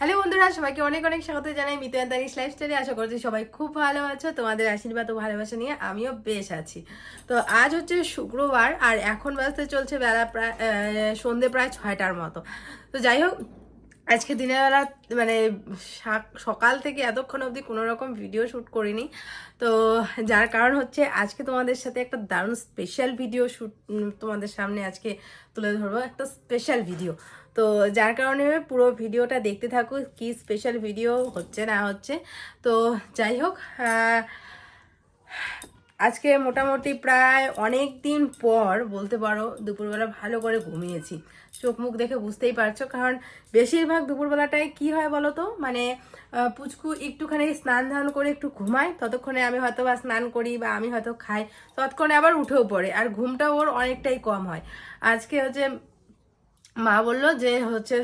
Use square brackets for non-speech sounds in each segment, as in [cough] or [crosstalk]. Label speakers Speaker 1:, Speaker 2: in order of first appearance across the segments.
Speaker 1: Hello বন্ধুরা, সবাইকে অনেক অনেক স্বাগত জানাই মিতু তারিশ লাইফস্টাইলে আশা করছি সবাই খুব ভালো আছো। তোমাদের আশীর্বাদ ও ভালোবাসা নিয়ে আমিও বেশ আছি। তো আজ হচ্ছে শুক্রবার, আর এখন বাজতে চলছে বেলা প্রায় সন্ধে প্রায় ছয়টার মতো। তো যাই হোক, আজকে দিনের বেলা মানে সকাল থেকে এতক্ষণ অবধি কোনো রকম ভিডিও শ্যুট করিনি। তো যার কারণ হচ্ছে আজকে তোমাদের সাথে একটা দারুণ স্পেশাল ভিডিও শ্যুট তোমাদের সামনে আজকে তুলে ধরবো। একটা স্পেশাল ভিডিও তো যার কারণে পুরো ভিডিওটা দেখতে থাকো, কি স্পেশাল ভিডিও হচ্ছে না হচ্ছে। তো যাই হোক আজকে মোটামুটি প্রায় অনেক দিন পর বলতে পারো দুপুরবেলা ভালো করে ঘুমিয়েছি। চোখ মুখ দেখে বুঝতেই পারছ, কারণ বেশিরভাগ দুপুরবেলাটায় কি হয় বলো তো? মানে পুচকু একটুখানি স্নান ধান করে একটু ঘুমায়, ততক্ষণে আমি হয়তো বা স্নান করি বা আমি হয়তো খাই, ততক্ষণে আবার উঠেও পড়ে, আর ঘুমটা ওর অনেকটাই কম হয়। আজকে হচ্ছে মা বলল যে হচ্ছে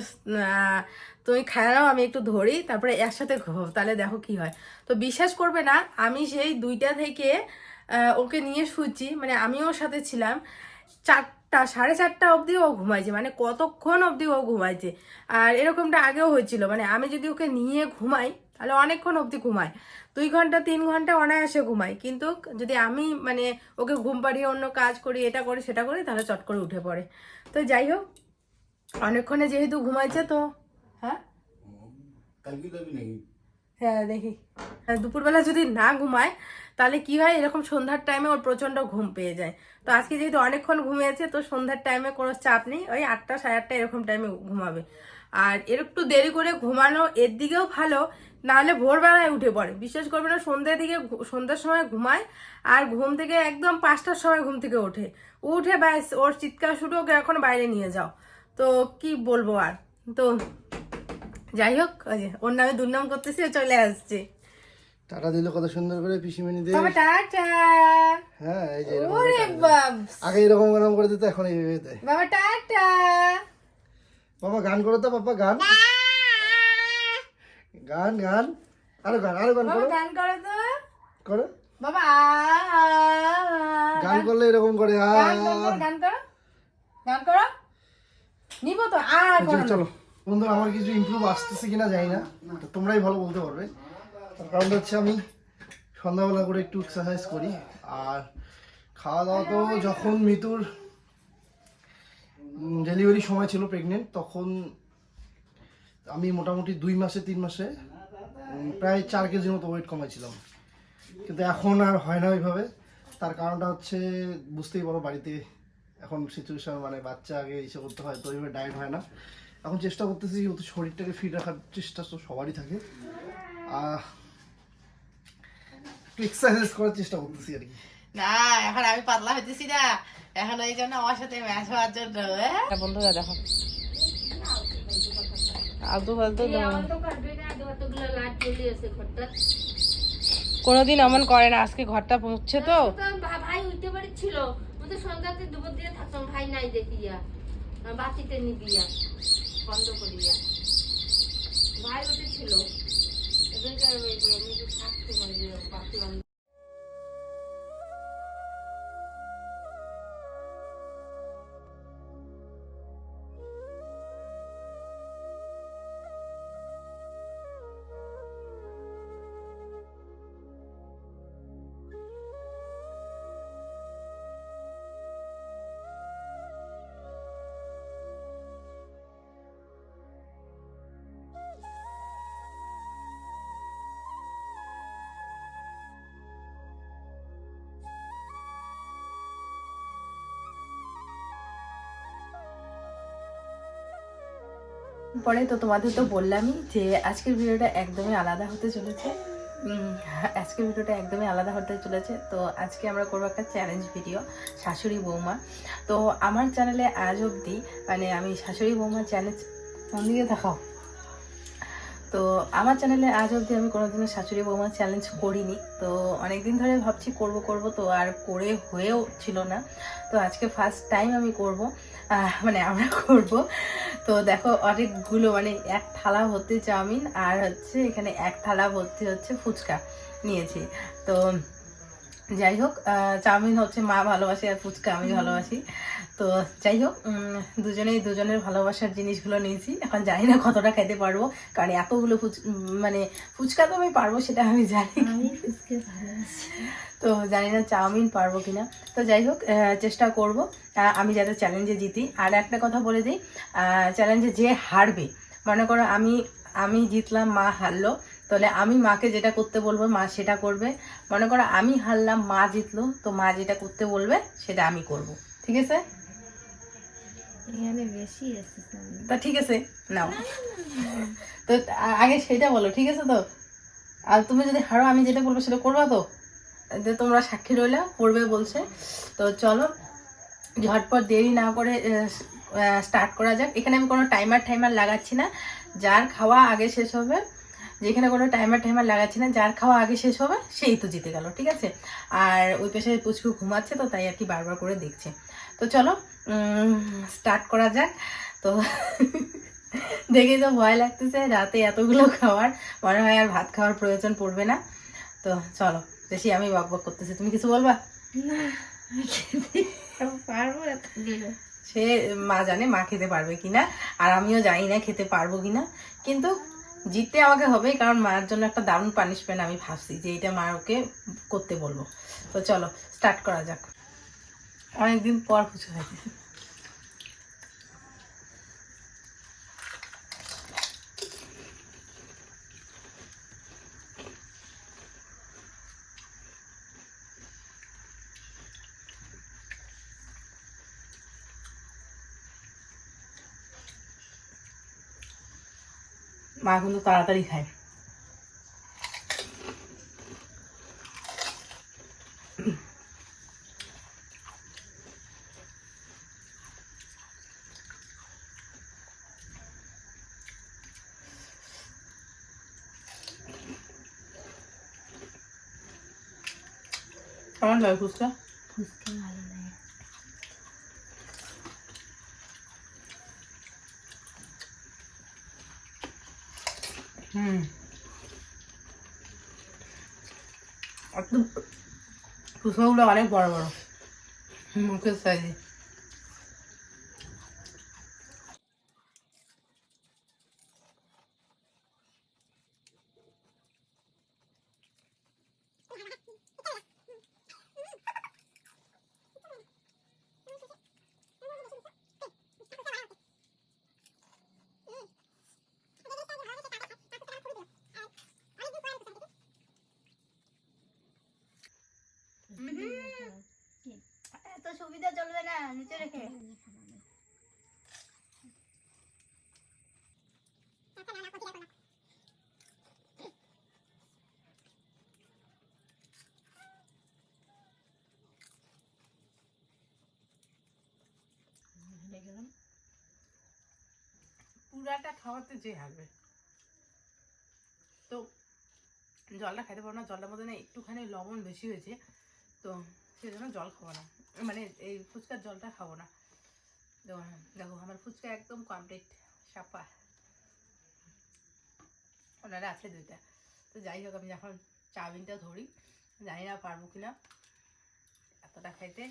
Speaker 1: তুমি খায় নাও, আমি একটু ধরি, তারপরে একসাথে ঘুমাবো, তাহলে দেখো কি হয়। তো বিশ্বাস করবে না, আমি সেই দুইটা থেকে ওকে নিয়ে শুচ্ছি মানে আমি ওর সাথে ছিলাম, চারটা, সাড়ে চারটা অবধি ও ঘুমাইছে মানে কতক্ষণ অবধি ও ঘুমাইছে। আর এরকমটা আগেও হয়েছিল মানে আমি যদি ওকে নিয়ে ঘুমাই, তাহলে অনেকক্ষণ অবধি ঘুমাই দুই ঘণ্টা, তিন ঘণ্টা অনায়াসে ঘুমাই কিন্তু যদি আমি মানে ওকে ঘুম পাড়িয়ে অন্য কাজ করি, এটা করি, সেটা করি, তাহলে চট করে উঠে পড়ে। তো যাই হোক অনেকক্ষণে যেহেতু ঘুমাইছে তো। হ্যাঁ? হ্যাঁ দেখি। আর দুপুরবেলা যদি না ঘুমায় তাহলে কি হয়? এরকম সন্ধ্যার টাইমে ওর প্রচণ্ড ঘুম পেয়ে যায়। তো আজকে যেহেতু অনেকক্ষণ ঘুমিয়েছে তো সন্ধ্যার টাইমে কোনো চাপ নেই। ওই আটটা সাড়ে আটটা এরকম টাইমে ঘুমাবে। আর এর একটু দেরি করে ঘুমানো এর দিকেও ভালো নাহলে ভোরবেলায় উঠে পড়ে। বিশেষ করবে না সন্ধ্যের দিকে সন্ধ্যার সময় ঘুমায় আর ঘুম থেকে একদম পাঁচটার সময় ঘুম থেকে ওঠে। উঠে ব্যাস ওর চিৎকার শুরু ওকে এখন বাইরে নিয়ে যাও। তো কি বলব আর? তো যাই হোক ওর নামে দুর্নাম করতেছি চলে আসছে।
Speaker 2: টাটা দিল কত সুন্দর করে পিসিমণি দে
Speaker 1: বাবা টাটা!
Speaker 2: হ্যাঁ এই যে
Speaker 1: ওরে
Speaker 2: দেয়।
Speaker 1: বাব
Speaker 2: আগে এরকম এরকম করে দিত এখন এইভাবে দেয়।
Speaker 1: বাবা টাটা!
Speaker 2: বাবা গান করো তো বাবা গান। গান গান। আরও গান আরও গান করো।
Speaker 1: গান করো তো।
Speaker 2: করো।
Speaker 1: বাবা।
Speaker 2: গান করলে এরকম করো,
Speaker 1: গান করো। গান করো। নিব তো আ করো
Speaker 2: চলো। বন্ধু আমার কিছু ইমপ্রুভ আসতেছে কিনা জানি না তোমরাই ভালো বলতে পারবে। তার কারণটা হচ্ছে আমি সন্ধ্যাবেলা করে একটু এক্সারসাইজ করি আর খাওয়া দাওয়া তো যখন মিতুর ডেলিভারি সময় ছিল প্রেগনেন্ট তখন আমি মোটামুটি দুই মাসে তিন মাসে প্রায় চার কেজির মতো ওয়েট কমাইছিলাম। কিন্তু এখন আর হয় না ওইভাবে। তার কারণটা হচ্ছে বুঝতেই পারো বাড়িতে এখন সিচুয়েশন মানে বাচ্চা আগে ইসে করতে হয় তো ওইভাবে ডায়েট হয় না। এখন চেষ্টা করতেছি যেহেতু শরীরটাকে ফিট রাখার চেষ্টা তো সবারই থাকে। একটু এক্সারসাইজ করার চেষ্টা করতেছি আর কি।
Speaker 1: না এখন আমি পাতলা হইতেছি না। এখন এই জন্য আমার সাথে ম্যাচ হওয়ার জন্য হ্যাঁ? বন্ধুরা দেখো। ফালতু কোনোদিন অমন করে না আজকে ঘরটা পৌঁছছে তো।
Speaker 3: তো ভাই উঠতে পারছিল। ওদের সন্ধ্যাতে দুপুর দিয়ে থাকতাম, ভাই নাই দেখিয়া বাতিতে নিবিয়া, বন্ধ করিয়া। ভাই উঠেছিল। এদেরকে আমি একটু থাকতে বাতি বন্ধ
Speaker 1: পরে তো তোমাদের তো বললামই যে আজকের ভিডিওটা একদমই আলাদা হতে চলেছে। আজকের ভিডিওটা একদমই আলাদা হতে চলেছে। তো আজকে আমরা করব একটা চ্যালেঞ্জ ভিডিও শাশুড়ি বৌমা। তো আমার চ্যানেলে আজ অবধি মানে আমি শাশুড়ি বৌমা চ্যালেঞ্জ কোন দিকে দেখাও। তো আমার চ্যানেলে আজ অবধি আমি কোনোদিনও শাশুড়ি বৌমা চ্যালেঞ্জ করিনি। তো অনেকদিন ধরে ভাবছি করব করব তো আর করে হয়েও ছিল না। তো আজকে ফার্স্ট টাইম আমি করব। মানে আমরা করব। তো দেখো অনেকগুলো মানে এক থালা ভর্তি চাউমিন আর হচ্ছে এখানে এক থালা ভর্তি হচ্ছে ফুচকা নিয়েছি। তো যাই হোক চাউমিন হচ্ছে মা ভালোবাসে আর ফুচকা আমি ভালোবাসি। তো যাই হোক দুজনেই দুজনের ভালোবাসার জিনিসগুলো নিয়েছি। এখন জানি না কতটা খেতে পারব কারণ এতগুলো ফুচ মানে ফুচকা তো আমি পারব সেটা আমি জানি তো জানি না চাউমিন পারব কিনা। তো যাই হোক চেষ্টা করব আমি যাতে চ্যালেঞ্জে জিতি। আর একটা কথা বলে দিই চ্যালেঞ্জে যে হারবে মনে করো আমি আমি জিতলাম মা হারলো তাহলে আমি মাকে যেটা করতে বলব মা সেটা করবে। মনে করো আমি হারলাম মা জিতলো তো মা যেটা করতে বলবে সেটা আমি করব। ঠিক আছে? তা ঠিক আছে, নাও। তো আগে সেটা বলো, ঠিক আছে তো? আর তুমি যদি হারো, আমি যেটা বলব সেটা করবা তো? যে তোমরা সাক্ষী রইলা, করবে বলছে। তো চলো, ঝটপট দেরি না করে স্টার্ট করা যাক। এখানে আমি কোনো টাইমার টাইমার লাগাচ্ছি না। যার খাওয়া আগে শেষ হবে, যেখানে কোনো টাইমার টাইমার লাগাচ্ছি না, যার খাওয়া আগে শেষ হবে, সেই তো জিতে গেল, ঠিক আছে? আর ওই পেশায় পুচকু ঘুমাচ্ছে তো, তাই আর কি বারবার করে দেখছে। তো চলো স্টার্ট করা যাক। তো দেখে তো ভয় লাগতেছে রাতে এতগুলো খাওয়ার মনে হয় আর ভাত খাওয়ার প্রয়োজন পড়বে না। তো চলো বেশি আমি বক বক করতেছি। তুমি কিছু বলবা?
Speaker 3: না পারব
Speaker 1: সে মা জানে মা খেতে পারবে কিনা আর আমিও জানি না খেতে পারব কিনা। কিন্তু জিততে আমাকে হবে কারণ মায়ের জন্য একটা দারুণ পানিশমেন্ট আমি ভাবছি যে এটা মা ওকে করতে বলব। তো চলো স্টার্ট করা যাক। অনেকদিন পর কিছু হয়েছে মা কিন্তু তাড়াতাড়ি খায়। কেমন লাগে ফুচকা?
Speaker 3: ফুচকা ভালো লাগে।
Speaker 1: হুম। একদম ফুচকাগুলো অনেক বড় বড়। মুখের সাইজে
Speaker 3: এত সুবিধা চলবে না নিচে রেখে
Speaker 1: পুরাটা খাওয়াতে যে হারবে। তো জলটা খাইতে পারব না, জলটার মধ্যে না একটুখানি লবণ বেশি হয়েছে, তো সেই জন্য জল খাব না। মানে এই ফুচকার জলটা খাব না। তো দেখো, আমার ফুচকা একদম কমপ্লিট সাপা। ওনারা আছে দুইটা। তো যাই হোক, আমি যখন চাউমিনটা ধরি। জানি না পারব কিনা, এতটা খাইতে।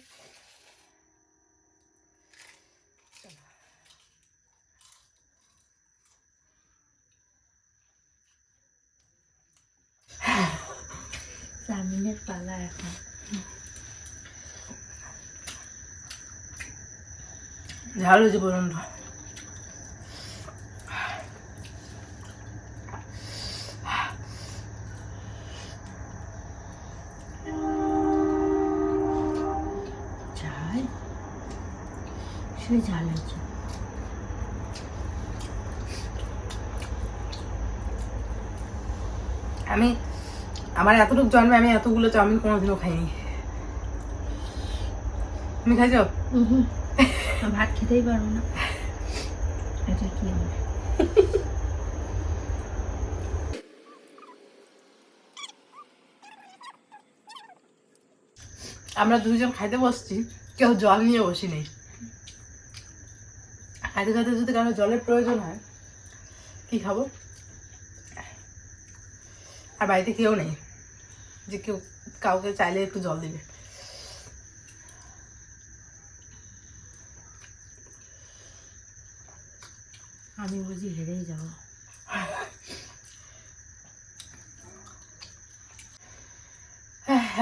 Speaker 3: চাউমিনের পালা এখন।
Speaker 1: ঝাল হয়েছে বলুন
Speaker 3: ঝাল? শুধু ঝাল হয়েছে
Speaker 1: আমি আমার এতটুকু জন্মে আমি এতগুলো চাউমিন কোনোদিনও খাইনি। তুমি খাইছো?
Speaker 3: ভাত খেতেই পারব না। এটা কি আমার
Speaker 1: আমরা দুজন খাইতে বসছি কেউ জল নিয়ে বসি নেই। খাইতে খাইতে যদি কারও জলের প্রয়োজন হয় কি খাব? আর বাড়িতে কেউ নেই। যে কেউ কাউকে চাইলে একটু জল দিবে।
Speaker 3: আমি বুঝি হেরেই যাব।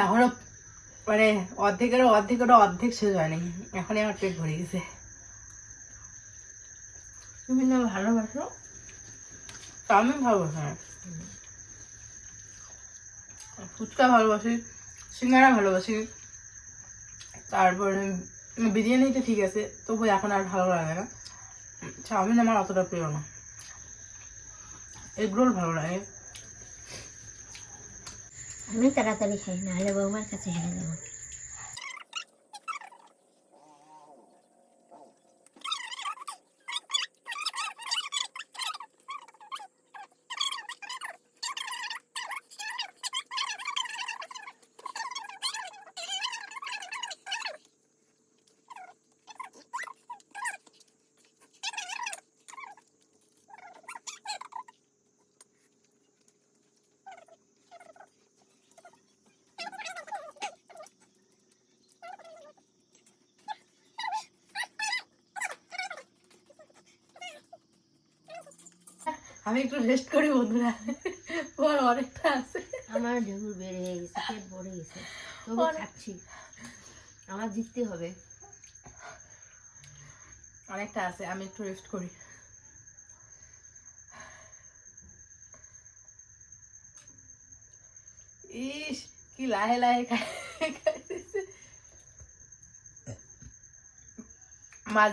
Speaker 1: এখনও মানে অর্ধেকেরও অর্ধেকেরও অর্ধেক শেষ হয়নি। এখনই আমার পেট ভরে গেছে।
Speaker 3: তুমি না ভালোবাসো?
Speaker 1: চাউমিন ভালোবাসি না। ফুচকা ভালোবাসি, সিঙ্গারা ভালোবাসি। তারপরে বিরিয়ানি তো ঠিক আছে, তবু এখন আর ভালো লাগে না। চাউমিন আমার অতটা প্রিয় না। এগ রোল ভালো লাগে।
Speaker 3: আমি তাড়াতাড়ি খাই না হলে বৌমার কাছে হেরে যাব।
Speaker 1: আমি একটু রেস্ট করি বন্ধুরা। ওর অনেকটা আছে।
Speaker 3: আমার ঢেকুর বেড়ে গেছে পেট ভরে গেছে। তবু খাচ্ছি। আমার জিততে হবে।
Speaker 1: অনেকটা আছে আমি একটু রেস্ট করি। ইস কি লাহে লাহে খাইতেছে।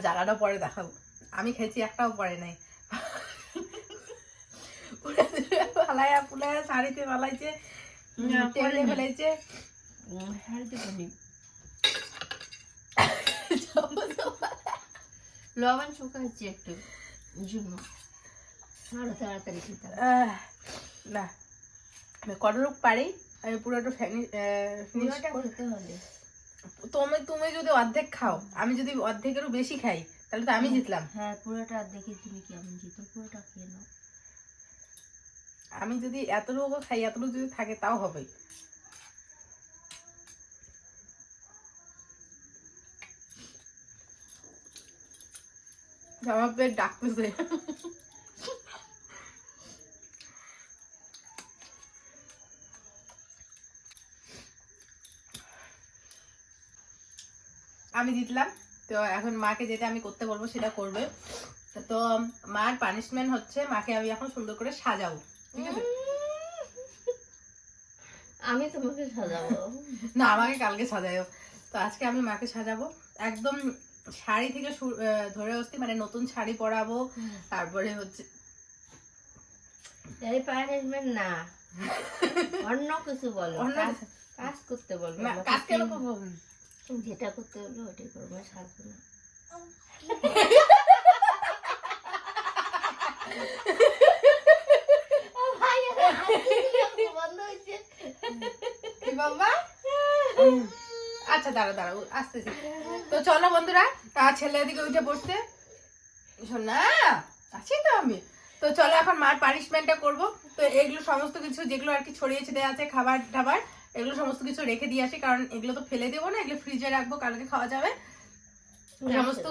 Speaker 1: জায়গাটা পরে দেখাবো। আমি খেয়েছি একটাও পরে নাই। ফালাইয়া ফুলাইয়া শাড়িতে ফালাইছে। টেবিলে
Speaker 3: শাড়িতে লবণ শুকাচ্ছি একটু জন্য। আরও তাড়াতাড়ি খেতাম
Speaker 1: না আমি পারি আমি পুরোটা
Speaker 3: হলে
Speaker 1: তুমি তুমি যদি অর্ধেক খাও আমি যদি অর্ধেকেরও বেশি খাই তাহলে তো আমি জিতলাম।
Speaker 3: হ্যাঁ পুরোটা দেখে তুমি কেমন জিতো পুরোটা খেয়ে নাও।
Speaker 1: আমি যদি এতটুকু খাই এতটুকু যদি থাকে, তাও হবে। পেট ডাকতেছে। আমি জিতলাম। তো এখন মাকে যেটা আমি করতে বলব, সেটা করবে। তো, মার পানিশমেন্ট হচ্ছে, মাকে আমি এখন সুন্দর করে সাজাবো ঠিক আছে? [laughs]
Speaker 3: আমি তোমাকে সাজাবো।
Speaker 1: না আমাকে কালকে সাজায়ও। তো আজকে আমি মাকে সাজাবো। একদম শাড়ি থেকে ধরে আসতে মানে নতুন শাড়ি পরাবো। তারপরে হচ্ছে
Speaker 3: এই পানিশমেন্ট না। অন্য কিছু বলো। কাজ- করতে বলব
Speaker 1: কাজ কেন করব
Speaker 3: যেটা করতে হলো ওটাই করব সাজবো না [laughs] [laughs] বন্ধ হয়েছে
Speaker 1: কি বাবা? আচ্ছা দাঁড়া দাঁড়া আসতেছি। তো চলো বন্ধুরা আর ছেলে এদিকে উঠে পড়ছে শোনা আছি তো আমি। তো চলো এখন মার পানিশমেন্টটা করব। তো এগুলো সমস্ত কিছু যেগুলো আর কি ছড়িয়ে ছিটিয়ে আছে খাবার টাবার এগুলো সমস্ত কিছু রেখে দিয়ে আসি। কারণ এগুলো তো ফেলে দেবো না, এগুলো ফ্রিজে রাখব, কালকে খাওয়া যাবে। সমস্ত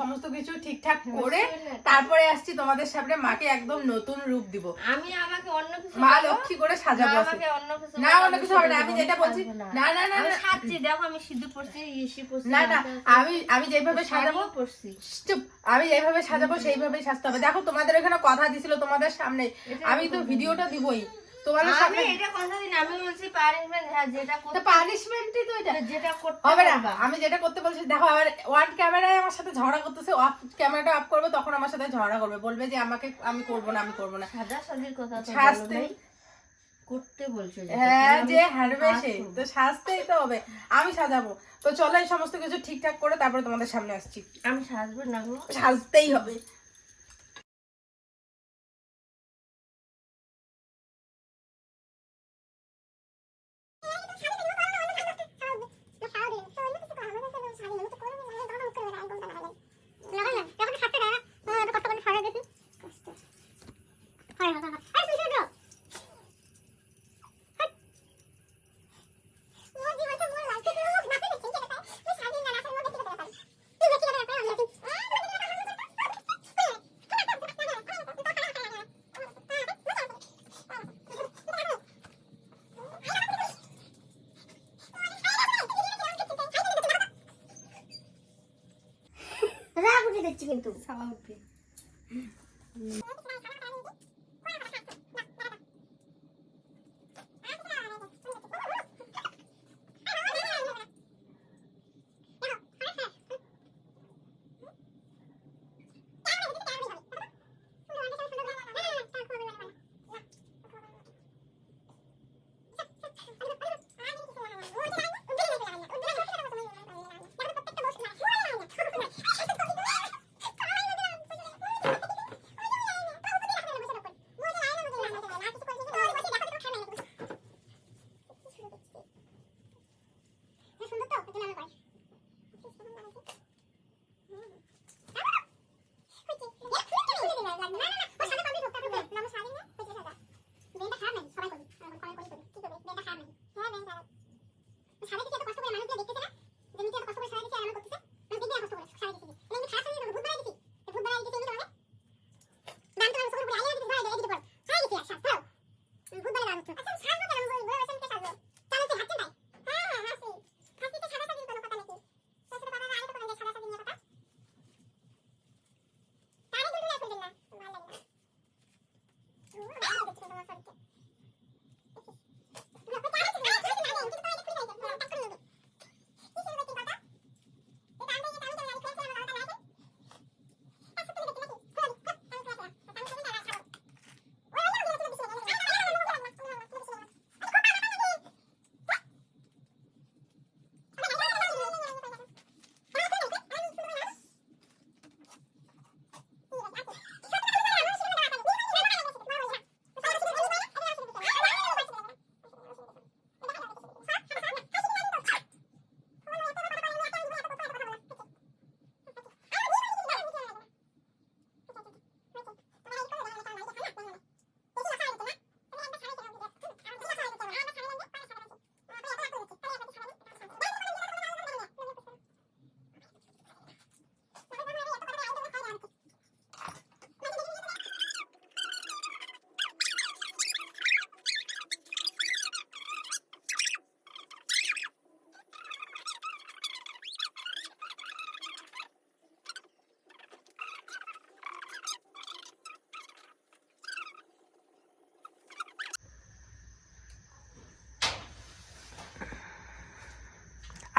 Speaker 1: সমস্ত কিছু ঠিকঠাক করে তারপরে আসছি তোমাদের সামনে মাকে একদম নতুন রূপ দিব।
Speaker 3: আমি আমাকে অন্য কিছু
Speaker 1: মা লক্ষ্মী করে সাজাবো।
Speaker 3: আমাকে অন্য কিছু
Speaker 1: না অন্য কিছু হবে না আমি যেটা বলছি না। না না
Speaker 3: আমি সাজছি দেখো আমি সিঁদুর পড়ছি ইসি পড়ছি
Speaker 1: না না আমি আমি যেভাবে সাজাবো
Speaker 3: পরছি।
Speaker 1: চুপ আমি যেভাবে সাজাবো সেইভাবেই সাজতে হবে। দেখো তোমাদের এখানে কথা দিছিল তোমাদের সামনে আমি তো ভিডিওটা দিবই। তোমাদের
Speaker 3: আমি
Speaker 1: সামনে
Speaker 3: এটা কথা দিন আমি বলছি পানিশমেন্ট হ্যাঁ যেটা
Speaker 1: তো
Speaker 3: করতে
Speaker 1: পানিশমেন্টই তো এটা।
Speaker 3: যেটা করতে
Speaker 1: হবে না আমি যেটা করতে বলছি দেখো আবার ওয়ান ক্যামেরায় আমার সাথে ঝগড়া করতেছে অফ ক্যামেরাটা অফ করবে তখন আমার সাথে ঝগড়া করবে বলবে যে আমাকে আমি করব না আমি করব না।
Speaker 3: সাদা সাদির কথা তো বলো করতে বলছো
Speaker 1: হ্যাঁ যে হারবে সে তো সাজতেই তো হবে আমি সাজাবো। তো চলো এই সমস্ত কিছু ঠিকঠাক করে তারপরে তোমাদের সামনে আসছি।
Speaker 3: আমি সাজবো না
Speaker 1: সাজতেই হবে।
Speaker 4: 가요 가자 가자 아이스 슈슈 지금 또 사과 잎이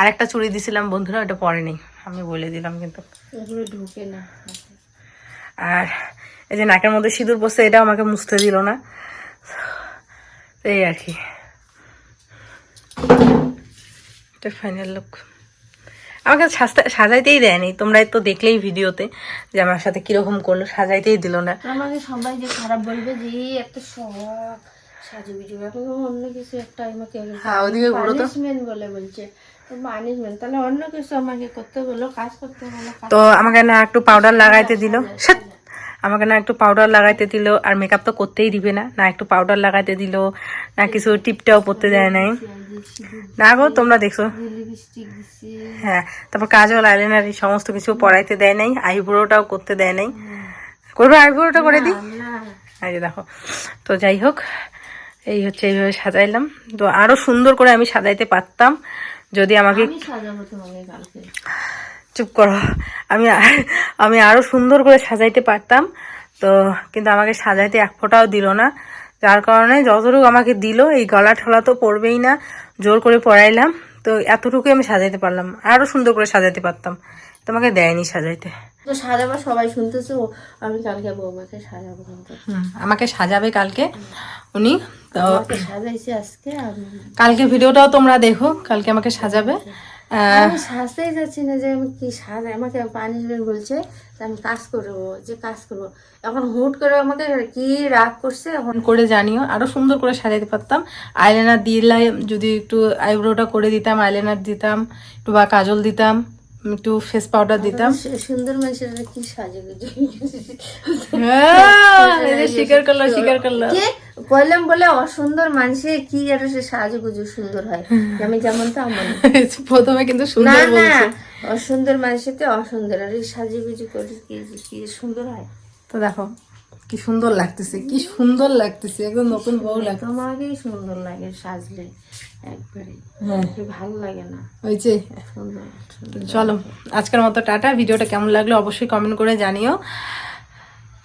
Speaker 1: আর একটা চুড়ি দিছিলাম বন্ধুরা ওটা পরেনি আমি বলে দিলাম কিন্তু।
Speaker 4: ওগুলো ঢুকে না।
Speaker 1: আর এই যে নাকের মধ্যে সিঁদুর বসে এটাও আমাকে মুছতে দিল না। এই আর কি। এটা ফাইনাল লুক আমাকে সাজতে সাজাইতেই দেয়নি। তোমরা তো দেখলেই ভিডিওতে যে আমার সাথে কীরকম করল সাজাইতেই দিল না।
Speaker 4: আমাকে সবাই যে খারাপ বলবে যে একটা শখ সাজু বিজু অন্য কিছু একটা আমাকে
Speaker 1: হ্যাঁ, ওদিকে
Speaker 4: বলে বলছে।
Speaker 1: তো আমাকে না একটু পাউডার লাগাইতে দিল। আমাকে না একটু পাউডার লাগাইতে দিল আর মেকআপ তো করতেই দিবে না। না একটু পাউডার লাগাইতে দিল না কিছু টিপটাও পরতে দেয় নাই। না গো তোমরা দেখছ। হ্যাঁ তারপর কাজল আইলাইনার এই সমস্ত কিছু পড়াইতে দেয় নাই আইব্রোটাও করতে দেয় নাই। করবে আইব্রোটা করে দিই? এই যে দেখো। তো যাই হোক এই হচ্ছে এইভাবে সাজাইলাম। তো আরও সুন্দর করে আমি সাজাইতে পারতাম। যদি আমাকে চুপ করো। আমি আমি আরও সুন্দর করে সাজাইতে পারতাম তো কিন্তু আমাকে সাজাইতে এক ফোঁটাও দিল না। যার কারণে যতটুকু আমাকে দিল এই গলা ঠলা তো পড়বেই না জোর করে পড়াইলাম। তো এতটুকুই আমি সাজাইতে পারলাম আরও সুন্দর করে সাজাইতে পারতাম। তোমাকে দেয়নি সাজাইতে।
Speaker 4: তো সাজাবো সবাই শুনতেছে আমি কালকে বৌমাকে সাজাবো
Speaker 1: আমাকে সাজাবে কালকে উনি তো
Speaker 4: সাজাইছে আজকে
Speaker 1: কালকে ভিডিওটাও তোমরা দেখো কালকে আমাকে সাজাবে।
Speaker 4: আমি সাজতেই যাচ্ছি না যে আমি কি সাজাই আমাকে পানিশমেন্ট বলছে যে আমি কাজ করব যে কাজ করব। এখন হুট করে আমাকে কি রাগ করছে এখন
Speaker 1: করে জানিও আরও সুন্দর করে সাজাতে পারতাম। আইলাইনার দিলে যদি একটু আইব্রোটা করে দিতাম আইলাইনার দিতাম একটু বা কাজল দিতাম। একটু ফেস পাউডার দিতাম।
Speaker 4: সুন্দর মানুষের কি সাজে
Speaker 1: হ্যাঁ, স্বীকার করল স্বীকার করল।
Speaker 4: কইলাম বলে অসুন্দর মানুষে কি আর সে সাজে গুজু সুন্দর হয়। আমি যেমন তো আমার [laughs]
Speaker 1: প্রথমে কিন্তু সুন্দর
Speaker 4: না অসুন্দর মানুষকে অসুন্দর। আর এই সাজে গুজে করে কি কি সুন্দর হয়?
Speaker 1: তো দেখো কি সুন্দর লাগতেছে কি সুন্দর লাগতেছে একদম নতুন বউ লাগছে
Speaker 4: তোমাকেই সুন্দর লাগে সাজলে একবারে।
Speaker 1: হ্যাঁ।
Speaker 4: ভালো লাগে না।
Speaker 1: ওই যে। চলো আজকের মতো টাটা। ভিডিওটা কেমন লাগল অবশ্যই কমেন্ট করে জানিও।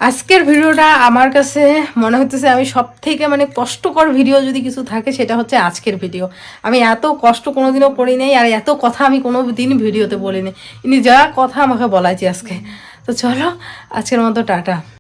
Speaker 1: আজকের ভিডিওটা আমার কাছে মনে হচ্ছে আমি সব থেকে মানে কষ্টকর ভিডিও যদি কিছু থাকে সেটা হচ্ছে আজকের ভিডিও। আমি এত কষ্ট কোনোদিনও করি নাই আর এত কথা আমি কোনো দিন ভিডিওতে বলিনি। ইনি যা কথা আমাকে বলাইছি আজকে। তো চলো আজকের মতো টাটা।